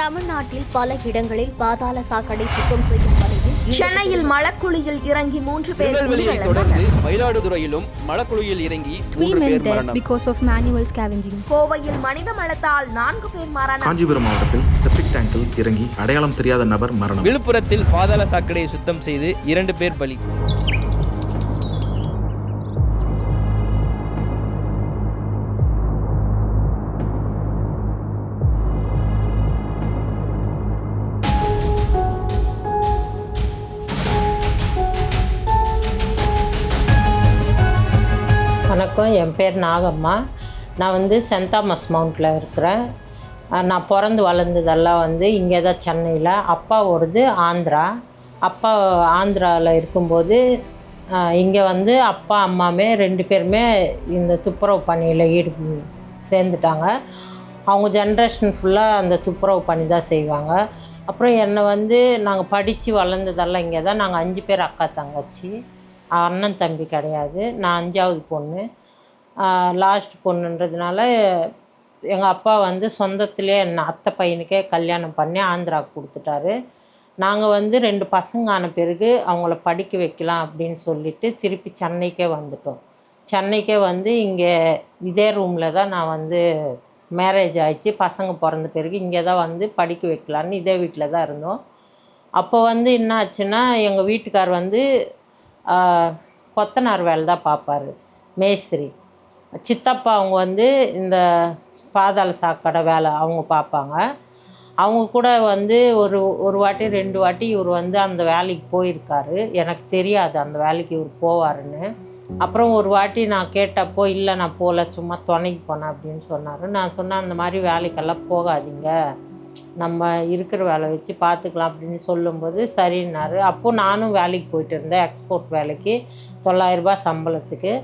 தமிழ்நாட்டில் பல இடங்களில் பாதாள சாக்கடை சுத்தம் செய்யும் பணியில் சென்னையில் மலக்குழியில் இறங்கி மூன்று பேர். தொடர்ந்து மயிலாடுதுறையிலும் மலக்குழியில் இறங்கி because of manual scavenging. கோவையில் மனித மலத்தால் நான்கு பேர் மரணம். காஞ்சிபுரம் மாவட்டத்தில் செப்டிக் டேங்கில் இறங்கி அடையாளம் தெரியாத நபர் மரணம். விழுப்புரத்தில் பாதாள சாக்கடையை சுத்தம் செய்து இரண்டு பேர் பலி. வணக்கம் என் பேர் நாகம்மா. நான் வந்து சென்ட் தாமஸ் மவுண்டில் இருக்கிறேன். நான் பிறந்து வளர்ந்ததெல்லாம் வந்து இங்கே தான் சென்னையில். அப்பா ஒருது ஆந்திரா. அப்பா ஆந்திராவில் இருக்கும்போது இங்கே வந்து அப்பா அம்மாமே ரெண்டு பேருமே இந்த துப்புரவு பணியில் ஈடு சேர்ந்துட்டாங்க. அவங்க ஜென்ரேஷன் ஃபுல்லாக அந்த துப்புரவு பணி தான் செய்வாங்க. அப்புறம் என்னை வந்து நாங்கள் படித்து வளர்ந்ததெல்லாம் இங்கே தான். நாங்கள் அஞ்சு பேர் அக்கா தங்கச்சி. அண்ணன் தம்பி கிடையாது. நான் அஞ்சாவது பொண்ணு. லாஸ்ட் பொண்ணுன்றதுனால எங்கள் அப்பா வந்து சொந்தத்திலே என்ன அத்தை பையனுக்கே கல்யாணம் பண்ணி ஆந்திராவுக்கு கொடுத்துட்டாரு. நாங்கள் வந்து ரெண்டு பசங்க ஆன பிறகு அவங்கள படிக்க வைக்கலாம் அப்படின்னு சொல்லிட்டு திருப்பி சென்னைக்கே வந்துட்டோம். சென்னைக்கே வந்து இங்கே இதே ரூமில் தான் நான் வந்து மேரேஜ் ஆயிடுச்சு. பசங்க பிறந்த பிறகு இங்கே தான் வந்து படிக்க வைக்கலான்னு இதே வீட்டில் தான் இருந்தோம். அப்போ வந்து என்ன ஆச்சுன்னா எங்கள் வீட்டுக்கார் வந்து கொத்தனார் வேலை தான் பார்ப்பாரு. மேஸ்திரி. சித்தப்பா அவங்க வந்து இந்த பாதாள சாக்கடை வேலை அவங்க பார்ப்பாங்க. அவங்க கூட வந்து ஒரு ஒரு வாட்டி ரெண்டு வாட்டி இவர் வந்து அந்த வேலைக்கு போயிருக்காரு. எனக்கு தெரியாது அந்த வேலைக்கு இவர் போவாருன்னு. அப்புறம் ஒரு வாட்டி நான் கேட்டப்போ இல்லை நான் போகல சும்மா துணைக்கு போனேன் அப்படின்னு சொன்னார். நான் சொன்னேன் அந்த மாதிரி வேலைக்கெல்லாம் போகாதீங்க. நம்ம இருக்கிற வேலை வச்சு பார்த்துக்கலாம் அப்படின்னு சொல்லும்போது சரின்னாரு. அப்போது நானும் வேலைக்கு போயிட்டு இருந்தேன் எக்ஸ்போர்ட் வேலைக்கு தொள்ளாயிரரூபா சம்பளத்துக்கு.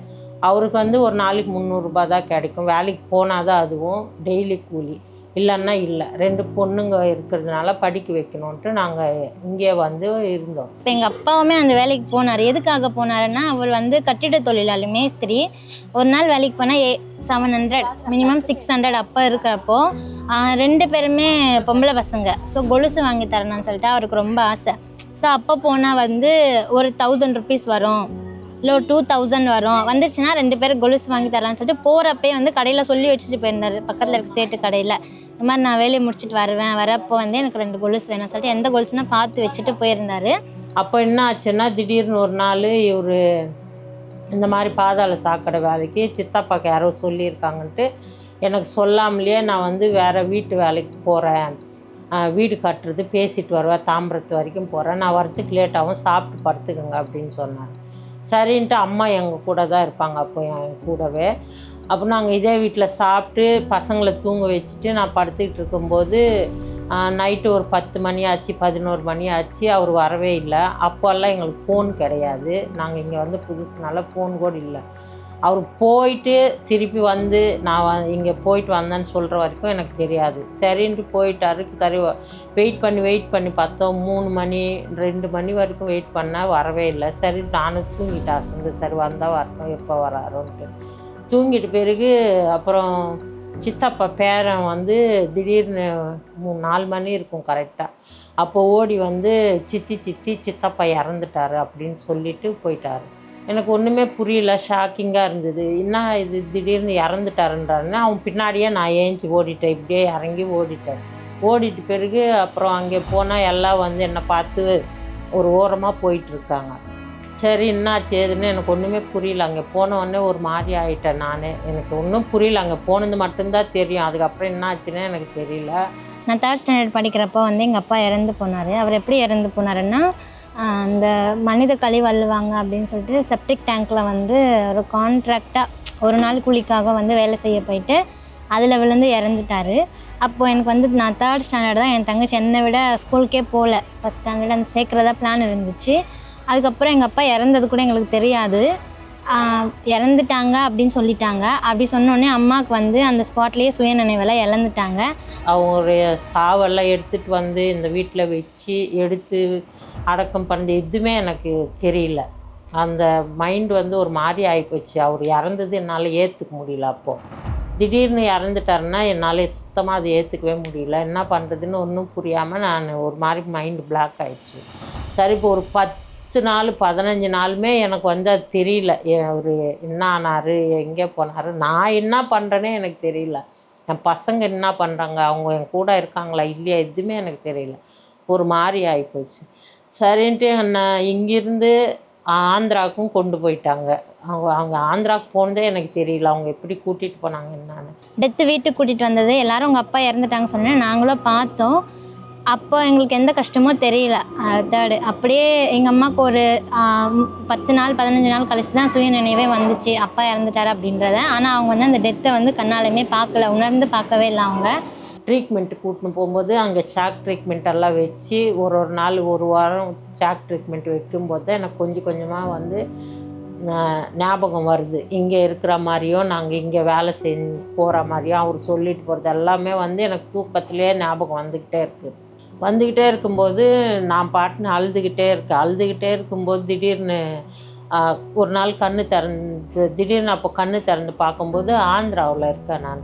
அவருக்கு வந்து ஒரு நாளைக்கு முந்நூறுரூபா தான் கிடைக்கும். வேலைக்கு போனால் தான் அதுவும் டெய்லி கூலி. இல்லைன்னா இல்லை. ரெண்டு பொண்ணுங்க இருக்கிறதுனால படிக்க வைக்கணுன்ட்டு நாங்கள் இங்கே வந்து இருந்தோம். இப்போ எங்கள் அப்பாவுமே அந்த வேலைக்கு போனார். எதுக்காக போனாருன்னா அவர் வந்து கட்டிட தொழிலாளி மேஸ்திரி. ஒரு நாள் வேலைக்கு போனால் a seven hundred minimum six hundred அப்போ இருக்கிறப்போ ரெண்டு பேருமே பொம்பளை பசங்க. ஸோ கொலுசு வாங்கி தரணும்னு சொல்லிட்டு அவருக்கு ரொம்ப ஆசை. ஸோ அப்போ போனால் வந்து ஒரு தௌசண்ட் ருபீஸ் வரும். இல்லை ஒரு டூ தௌசண்ட் வரும். வந்துருச்சுன்னா ரெண்டு பேரும் கொலுசு வாங்கி தரலாம்னு சொல்லிட்டு போகிறப்பே வந்து கடையில் சொல்லி வச்சுட்டு போயிருந்தாரு. பக்கத்தில் இருக்க சேட்டு கடையில். இந்த மாதிரி நான் வேலையை முடிச்சுட்டு வருவேன். வரப்போ வந்து எனக்கு ரெண்டு கொலுசு வேணும்னு சொல்லிட்டு எந்த கொலுசுனா பார்த்து வச்சுட்டு போயிருந்தார். அப்போ என்ன ஆச்சுன்னா திடீர்னு ஒரு நாள் இவர் இந்த மாதிரி பாதாள சாக்கடை வேலைக்கு சித்தப்பாக்கு யாரோ சொல்லியிருக்காங்கன்ட்டு எனக்கு சொல்லாமலேயே நான் வந்து வேறு வீட்டு வேலைக்கு போகிறேன் வீடு கட்டுறது பேசிட்டு வருவேன் தாம்பரத்து வரைக்கும் போகிறேன் நான் வரத்துக்கு லேட்டாகவும் சாப்பிட்டு படுத்துக்கோங்க அப்படின்னு சொன்னார். சரின்ட்டு அம்மா எங்கள் கூட தான் இருப்பாங்க. அப்போ என் கூடவே. அப்போ நாங்கள் இதே வீட்டில் சாப்பிட்டு பசங்களை தூங்க வச்சுட்டு நான் படுத்துக்கிட்டு இருக்கும்போது நைட்டு ஒரு பத்து மணி ஆச்சு பதினோரு மணி ஆச்சு அவர் வரவே இல்லை. அப்போல்லாம் எங்களுக்கு ஃபோன் கிடையாது. நாங்கள் இங்கே வந்து புதுசுனால ஃபோன் கூட இல்லை. அவர் போயிட்டு திருப்பி வந்து நான் வ- இங்கே போயிட்டு வந்தேன்னு சொல்கிற வரைக்கும் எனக்கு தெரியாது. சரின்ட்டு போயிட்டாரு. சரி வெயிட் பண்ணி வெயிட் பண்ணி பார்த்தோம். மூணு மணி ரெண்டு மணி வரைக்கும் வெயிட் பண்ணால் வரவே இல்லை. சரி நானும் தூங்கிட்டேன். அசந்து சரி வந்தால் வரட்டும். எப்போ வராருன்ட்டு. தூங்கிட்ட பிறகு அப்புறம் சித்தப்பா பேரன் வந்து திடீர்னு மூணு நாலு மணி இருக்கும் கரெக்டாக அப்போ ஓடி வந்து சித்தி சித்தி சித்தப்பா இறந்துட்டாரு அப்படின்னு சொல்லிட்டு போயிட்டாரு. எனக்கு ஒன்றுமே புரியல ஷாக்கிங்காக இருந்தது. என்ன இது திடீர்னு இறந்துட்டாருன்றாருன்னு அவன் பின்னாடியே நான் ஏஞ்சி ஓடிட்டேன். இப்படியே இறங்கி ஓடிட்டேன். ஓடிட்டு பிறகு அப்புறம் அங்கே போனால் எல்லாம் வந்து என்னை பார்த்து ஒரு ஓரமாக போயிட்டுருக்காங்க. சரி என்னாச்சு ஏதுன்னு எனக்கு ஒன்றுமே புரியல. அங்கே போனவொடனே ஒரு மாதிரி ஆகிட்டேன் நான். எனக்கு ஒன்றும் புரியல. அங்கே போனது மட்டும்தான் தெரியும். அதுக்கப்புறம் என்னாச்சுன்னு எனக்கு தெரியல. நான் தேர்ட் ஸ்டாண்டர்ட் படிக்கிறப்போ வந்து எங்கள் அப்பா இறந்து போனார். அவர் எப்படி இறந்து போனாருன்னா அந்த மனித கழிவு வள்ளுவாங்க அப்படின்னு சொல்லிட்டு செப்டிக் டேங்க்கில் வந்து ஒரு கான்ட்ராக்டாக ஒரு நாள் கூலிக்காக வந்து வேலை செய்ய போயிட்டு அதில் விழுந்து இறந்துட்டார். அப்போது எனக்கு வந்து நான் தேர்ட் ஸ்டாண்டர்ட் தான் என் தங்கச்சி என்னை விட ஸ்கூலுக்கே போகல ஃபஸ்ட் ஸ்டாண்டர்ட் அந்த சேர்க்குறதா பிளான் இருந்துச்சு. அதுக்கப்புறம் எங்கள் அப்பா இறந்தது கூட எங்களுக்கு தெரியாது. இறந்துட்டாங்க அப்படின்னு சொல்லிட்டாங்க. அப்படி சொன்னோடனே அம்மாவுக்கு வந்து அந்த ஸ்பாட்லேயே சுயநினைவெல்லாம் இழந்துட்டாங்க. அவங்களுடைய சாவெல்லாம் எடுத்துகிட்டு வந்து இந்த வீட்டில் வச்சு எடுத்து அடக்கம் பண்ணது எதுவுமே எனக்கு தெரியல. அந்த மைண்ட் வந்து ஒரு மாதிரி ஆகிப்போச்சு அவர் இறந்தது என்னால் ஏற்றுக்க முடியல அப்போது திடீர்னு இறந்துட்டாருன்னா என்னால் சுத்தமாக அதை ஏற்றுக்கவே முடியல. என்ன பண்ணுறதுன்னு ஒன்றும் புரியாமல் நான் ஒரு மாதிரி மைண்டு பிளாக் ஆகிடுச்சு சரி இப்போ ஒரு பத்து நாள் பதினஞ்சு நாளுமே எனக்கு வந்து அது தெரியல. அவர் என்ன ஆனார் எங்கே போனார் நான் என்ன பண்ணுறேனே எனக்கு தெரியல. என் பசங்க என்ன பண்ணுறாங்க அவங்க என் கூட இருக்காங்களா இல்லையா எதுவுமே எனக்கு தெரியல. ஒரு மாதிரி ஆகிப்போச்சு சரின்ட்டு என்னை இங்கேருந்து ஆந்திராவுக்கும் கொண்டு போயிட்டாங்க. அவங்க அவங்க ஆந்திராவுக்கு போனதே எனக்கு தெரியல. அவங்க எப்படி கூட்டிகிட்டு போனாங்க என்னன்னு. டெத்து வீட்டுக்கு கூட்டிகிட்டு வந்தது. எல்லாரும் உங்கள் அப்பா இறந்துட்டாங்க சொன்னேன். நாங்களும் பார்த்தோம். அப்போ எங்களுக்கு எந்த கஷ்டமோ தெரியல. தேர்டு அப்படியே எங்கள் அம்மாவுக்கு ஒரு பத்து நாள் பதினஞ்சு நாள் கழிச்சு தான் சுய நினைவே வந்துச்சு. அப்பா இறந்துட்டார் அப்படின்றத. ஆனால் அவங்க வந்து அந்த டெத்தை வந்து கண்ணாலையுமே பார்க்கல. உணர்ந்து பார்க்கவே இல்லை அவங்க. ட்ரீட்மெண்ட்டு கூட்டின்னு போகும்போது அங்கே ஷாக் ட்ரீட்மெண்ட் எல்லாம் வச்சு ஒரு ஒரு நாள் ஒரு வாரம் ஷாக் ட்ரீட்மெண்ட் வைக்கும்போது தான் எனக்கு கொஞ்சம் கொஞ்சமாக வந்து ஞாபகம் வருது. இங்கே இருக்கிற மாதிரியும் நாங்கள் இங்கே வேலை செஞ்சு போகிற மாதிரியும் அவர் சொல்லிட்டு போகிறது எல்லாமே வந்து எனக்கு தூக்கத்திலே ஞாபகம் வந்துக்கிட்டே இருக்குது வந்துக்கிட்டே இருக்கும்போது நான் பாட்டுன்னு அழுதுகிட்டே இருக்கேன். அழுதுகிட்டே இருக்கும்போது திடீர்னு ஒரு நாள் கண்ணு திறந்து திடீர்னு அப்போ கண்ணு திறந்து பார்க்கும்போது ஆந்திராவில் இருக்கேன் நான்.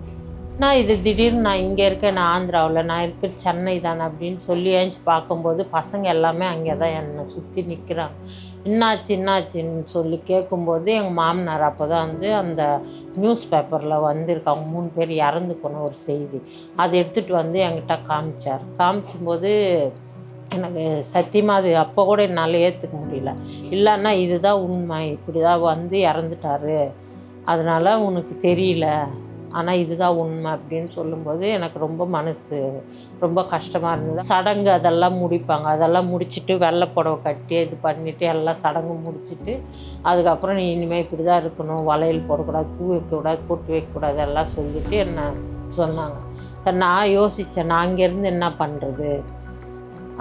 நான் இது திடீர்னு நான் இங்கே இருக்கேன் நான் ஆந்திராவில் நான் இருக்கிற சென்னை தானே அப்படின்னு சொல்லி ஏஞ்சி பார்க்கும்போது பசங்க எல்லாமே அங்கே தான் என்னை சுற்றி நிற்கிறாங்க. என்னாச்சு என்னாச்சுன்னு சொல்லி கேட்கும்போது எங்கள் மாமனார் அப்போ தான் வந்து அந்த நியூஸ் பேப்பரில் வந்திருக்காங்க மூணு பேர் இறந்து போன ஒரு செய்தி. அதை எடுத்துகிட்டு வந்து என்கிட்ட காமிச்சார். காமிக்கும்போது எனக்கு சத்தியமாக அது அப்போ கூட என்னால் ஏற்றுக்க முடியல. இல்லைன்னா இதுதான் உண்மை இப்படி தான் வந்து இறந்துட்டாரு. அதனால் உனக்கு தெரியல. ஆனால் இதுதான் உண்மை அப்படின்னு சொல்லும்போது எனக்கு ரொம்ப மனசு ரொம்ப கஷ்டமாக இருந்தது. சடங்கு அதெல்லாம் முடிப்பாங்க. அதெல்லாம் முடிச்சுட்டு வெள்ளை புடவை கட்டி இது பண்ணிவிட்டு எல்லாம் சடங்கு முடிச்சுட்டு அதுக்கப்புறம் நீ இனிமேல் இப்படி தான் இருக்கணும். வளையல் போடக்கூடாது பூ வைக்கக்கூடாது பொட்டு வைக்கக்கூடாது எல்லாம் சொல்லிட்டு என்ன சொன்னாங்க. சரி நான் யோசித்தேன் நான் இங்கேருந்து என்ன பண்ணுறது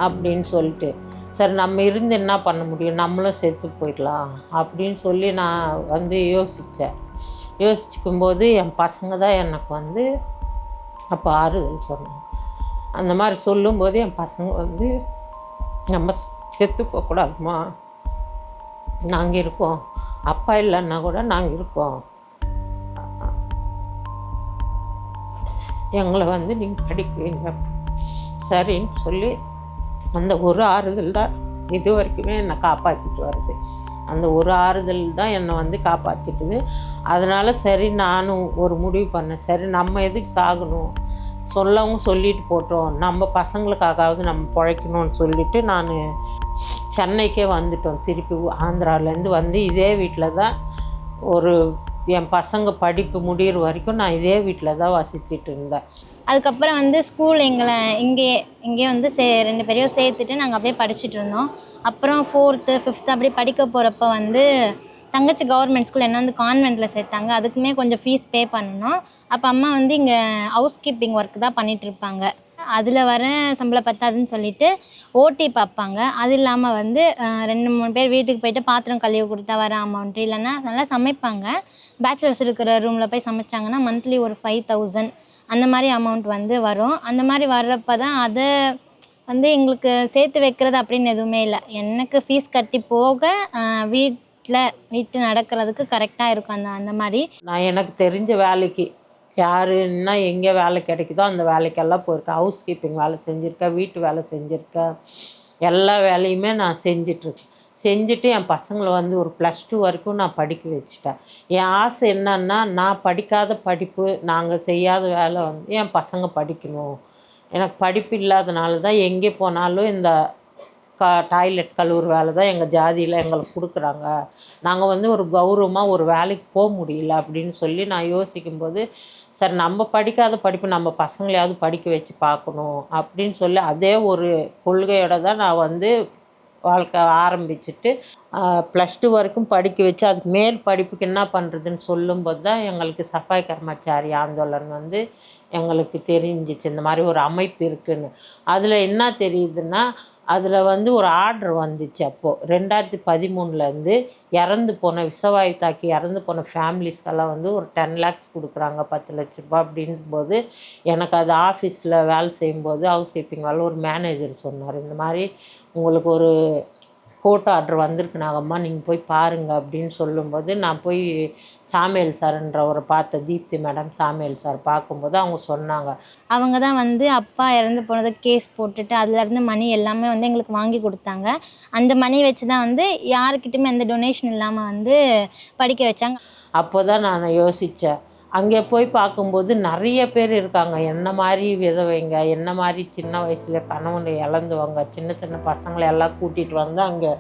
அப்படின்னு சொல்லிட்டு. சரி நம்ம இருந்து என்ன பண்ண முடியும்? நம்மளும் செத்து போயிடலாம் அப்படின்னு சொல்லி நான் வந்து யோசித்தேன் யோசிச்சுக்கும்போது என் பசங்க தான் எனக்கு வந்து அப்போ ஆறுதல் சொன்னாங்க. அந்த மாதிரி சொல்லும்போது என் பசங்க வந்து நம்ம செத்து போகக்கூடாதுமா நாங்கள் இருக்கோம். அப்பா இல்லைன்னா கூட நாங்கள் இருக்கோம். எங்களை வந்து நீங்கள் படிக்குவீங்க சரின்னு சொல்லி அந்த ஒரு ஆறுதல் தான் இது வரைக்குமே என்னை காப்பாற்றிட்டு வருது. அந்த ஒரு ஆறுதல் தான் என்னை வந்து காப்பாற்றிட்டுது அதனால் சரி நானும் ஒரு முடிவு பண்ணேன். சரி நம்ம எதுக்கு சாகணும்? சொல்லவும் சொல்லிட்டு போட்டோம். நம்ம பசங்களுக்காகவாவது நம்ம பிழைக்கணும்னு சொல்லிட்டு நான் சென்னைக்கே வந்துட்டோம். திருப்பி ஆந்திராவிலேருந்து வந்து இதே வீட்டில் தான் ஒரு என் பசங்க படிப்பு முடியிற வரைக்கும் நான் இதே வீட்டில் தான் வசிச்சிட்டு இருந்தேன். அதுக்கப்புறம் வந்து ஸ்கூல் எங்களை இங்கே இங்கேயே வந்து சே ரெண்டு பேரையும் சேர்த்துட்டு நாங்கள் அப்படியே படிச்சுட்டு இருந்தோம். அப்புறம் ஃபோர்த்து ஃபிஃப்த்து அப்படியே படிக்க போகிறப்ப வந்து தங்கச்சி கவர்மெண்ட் ஸ்கூல் என்ன வந்து கான்வெண்ட்டில் சேர்த்தாங்க. அதுக்குமே கொஞ்சம் ஃபீஸ் பே பண்ணணும். அப்போ அம்மா வந்து இங்கே ஹவுஸ் கீப்பிங் ஒர்க் தான் பண்ணிகிட்ருப்பாங்க அதில் வர சம்பளம் பத்தாதுன்னு சொல்லிட்டு ஓட்டி பார்ப்பாங்க. அது இல்லாமல் வந்து ரெண்டு மூணு பேர் வீட்டுக்கு போயிட்டு பாத்திரம் கழுவி கொடுத்தா வர அமௌண்ட்டு இல்லைன்னா நல்லா சமைப்பாங்க. பேச்சுலர்ஸ் இருக்கிற ரூமில் போய் சமைச்சாங்கன்னா மந்த்லி ஒரு ஃபைவ் தௌசண்ட் அந்த மாதிரி அமௌண்ட் வந்து வரும். அந்த மாதிரி வர்றப்ப தான் அதை வந்து எங்களுக்கு சேர்த்து வைக்கிறது அப்படின்னு எதுவுமே இல்லை. எனக்கு ஃபீஸ் கட்டி போக வீட்டில் வீட்டு நடக்கிறதுக்கு கரெக்டாக இருக்கும் அந்த அந்த மாதிரி. நான் எனக்கு தெரிஞ்ச வேலைக்கு யாருன்னா எங்கே வேலை கிடைக்குதோ அந்த வேலைக்கெல்லாம் போயிருக்கேன். ஹவுஸ் கீப்பிங் வேலை செஞ்சுருக்கேன் வீட்டு வேலை செஞ்சுருக்கேன். எல்லா வேலையுமே நான் செஞ்சிட்ருக்கேன் செஞ்சுட்டு என் பசங்களை வந்து ஒரு ப்ளஸ் டூ வரைக்கும் நான் படிக்க வச்சுட்டேன். என் ஆசை என்னன்னா நான் படிக்காத படிப்பு நாங்கள் செய்யாத வேலை வந்து என் பசங்க படிக்கணும். எனக்கு படிப்பு இல்லாதனால தான் எங்கே போனாலும் இந்த கா டாய்லெட் கழுவுற வேலை தான் எங்கள் ஜாதியில் எங்களுக்கு கொடுக்குறாங்க. நாங்கள் வந்து ஒரு கௌரவமாக ஒரு வேலைக்கு போக முடியல அப்படின்னு சொல்லி நான் யோசிக்கும்போது சரி நம்ம படிக்காத படிப்பு நம்ம பசங்களையாவது படிக்க வச்சு பார்க்கணும். அப்படின்னு சொல்லி அதே ஒரு கொள்கையோடு தான் நான் வந்து வாழ்க்கை ஆரம்பிச்சுட்டு ப்ளஸ் டூ வரைக்கும் படிக்க வச்சு அதுக்கு மேல் படிப்புக்கு என்ன பண்ணுறதுன்னு சொல்லும்போது தான் எங்களுக்கு சஃபாய் கர்மச்சாரி ஆந்தோலன் வந்து எங்களுக்கு தெரிஞ்சிச்சு. இந்த மாதிரி ஒரு அமைப்பு இருக்குன்னு. அதில் என்ன தெரியுதுன்னா அதில் வந்து ஒரு ஆர்டர் வந்துச்சு அப்போது ரெண்டாயிரத்தி பதிமூணுலேருந்து இறந்து போன விஷவாயு தாக்கி இறந்து போன ஃபேமிலிஸ்க்கெல்லாம் வந்து ஒரு டென் லேக்ஸ் கொடுக்குறாங்க பத்து லட்ச ரூபாய் அப்படின்போது எனக்கு அது ஆஃபீஸில் வேலை செய்யும்போது ஹவுஸ் கீப்பிங் வேலை ஒரு மேனேஜர் சொன்னார். இந்த மாதிரி உங்களுக்கு ஒரு கோர்ட் ஆர்டர் வந்திருக்கு நாகம்மா நீங்கள் போய் பாருங்க அப்படின்னு சொல்லும்போது நான் போய் சாமியல் சார்ன்றவரை பார்த்த தீப்தி மேடம் சாமியல் சார் பார்க்கும்போது அவங்க சொன்னாங்க. அவங்க தான் வந்து அப்பா இறந்து போனது கேஸ் போட்டுட்டு அதுலேருந்து மணி எல்லாமே வந்து எங்களுக்கு வாங்கி கொடுத்தாங்க. அந்த மணி வச்சு தான் வந்து யாருக்கிட்டுமே எந்த டொனேஷன் இல்லாமல் வந்து படிக்க வச்சாங்க. அப்போ தான் நான் யோசித்தேன் அங்கே போய் பார்க்கும்போது நிறைய பேர் இருக்காங்க. என்ன மாதிரி விதவைங்க என்ன மாதிரி சின்ன வயசில் கணவனை இழந்தவங்க சின்ன சின்ன பசங்களை எல்லாம் கூட்டிகிட்டு வந்து அங்கே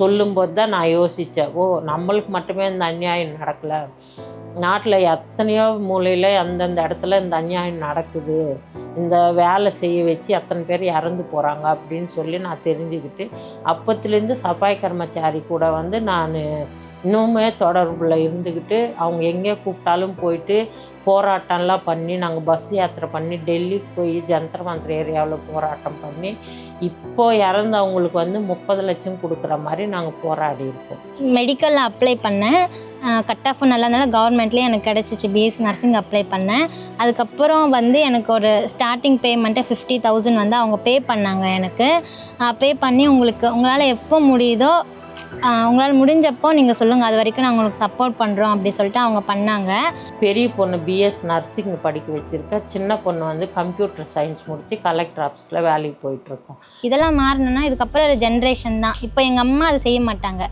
சொல்லும்போது தான் நான் யோசித்தேன் ஓ நம்மளுக்கு மட்டுமே இந்த அநியாயம் நடக்கலை. நாட்டில் எத்தனையோ மூலையில் அந்தந்த இடத்துல இந்த அநியாயம் நடக்குது. இந்த வேலை செய்ய வச்சு எத்தனை பேர் இறந்து போகிறாங்க அப்படின்னு சொல்லி நான் தெரிஞ்சுக்கிட்டு அப்பத்துலேருந்து சஃபாய் கர்மச்சாரி கூட வந்து நான் இன்னுமே தொடர்பில் இருந்துக்கிட்டு அவங்க எங்கே கூப்பிட்டாலும் போயிட்டு போராட்டம்லாம் பண்ணி நாங்கள் பஸ் யாத்திரை பண்ணி டெல்லிக்கு போய் ஜந்தர் மந்திர ஏரியாவில் போராட்டம் பண்ணி இப்போ இறந்தவங்களுக்கு வந்து முப்பது லட்சம் கொடுக்குற மாதிரி நாங்கள் போராடி இருக்கோம். மெடிக்கலில் அப்ளை பண்ணேன். கட் ஆஃப் நல்லா இருந்தாலும் கவர்மெண்ட்லேயே எனக்கு கிடச்சிச்சு. பிஎஸ்சி நர்சிங் அப்ளை பண்ணேன். அதுக்கப்புறம் வந்து எனக்கு ஒரு ஸ்டார்டிங் பேமெண்ட்டை ஃபிஃப்டி தௌசண்ட் வந்து அவங்க பே பண்ணாங்க எனக்கு. பே பண்ணி உங்களுக்கு உங்களால் எப்போ முடியுதோ உங்களால் முடிஞ்சப்போ நீங்கள் சொல்லுங்கள் அது வரைக்கும் நான் உங்களுக்கு சப்போர்ட் பண்ணுறோம் அப்படி சொல்லிட்டு அவங்க பண்ணாங்க. பெரிய பொண்ணு பிஎஸ் நர்சிங் படிக்க வச்சுருக்கேன் சின்ன பொண்ணு வந்து கம்ப்யூட்டர் சயின்ஸ் முடித்து கலெக்டர் ஆஃபீஸில் வேலைக்கு போயிட்டுருக்கோம். இதெல்லாம் மாறணும்னா இதுக்கப்புறம் ஜென்ரேஷன் தான். இப்போ எங்கள் அம்மா அதை செய்ய மாட்டாங்க.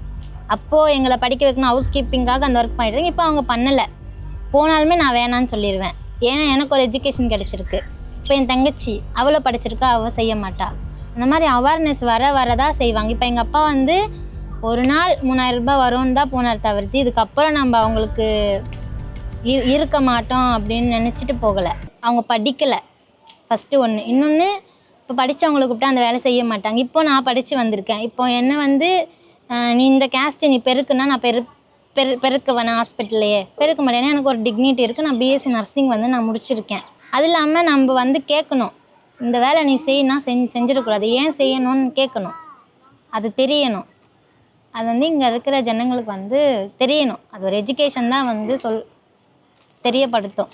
அப்போது எங்களை படிக்க வைக்கணும் ஹவுஸ் கீப்பிங்காக அந்த ஒர்க் பண்ணிட்டு இப்போ அவங்க பண்ணலை. போனாலுமே நான் வேணான்னு சொல்லிடுவேன் ஏன்னா எனக்கு ஒரு எஜுகேஷன் கிடச்சிருக்கு. இப்போ என் தங்கச்சி அவளை படிச்சிருக்கா அவள் செய்ய மாட்டா. அந்த மாதிரி அவேர்னஸ் வர வரதான் செய்வாங்க. இப்போ எங்கள் அப்பா வந்து ஒரு நாள் மூணாயிரம் ரூபாய் வரும்னு தான் போனார் தவிர்த்து இதுக்கப்புறம் நம்ம அவங்களுக்கு இ- இருக்க மாட்டோம் அப்படின்னு நினச்சிட்டு போகலை. அவங்க படிக்கலை. ஃபஸ்ட்டு ஒன்று இன்னொன்று இப்போ படித்தவங்களை கூப்பிட்டா அந்த வேலை செய்ய மாட்டாங்க. இப்போ நான் படித்து வந்திருக்கேன். இப்போ என்ன வந்து நீ இந்த கேஸ்ட்டு நீ பெருக்குன்னா நான் பெரு பெரு பெருக்க வேணாம் ஹாஸ்பிட்டல்லையே பெருக்க மாட்டேன்னா எனக்கு ஒரு டிக்னிட்டி இருக்குது நான் பிஎஸ்சி நர்சிங் வந்து நான் முடிச்சிருக்கேன். அது இல்லாமல் நம்ம வந்து கேட்கணும். இந்த வேலை நீ செய்யினா செஞ்சு செஞ்சிடக்கூடாது. ஏன் செய்யணும்னு கேட்கணும். அது தெரியணும். அது வந்து இங்கே இருக்கிற ஜனங்களுக்கு வந்து தெரியணும். அது ஒரு எஜுகேஷன் தான் வந்து சொல் தெரியப்படுத்தும்.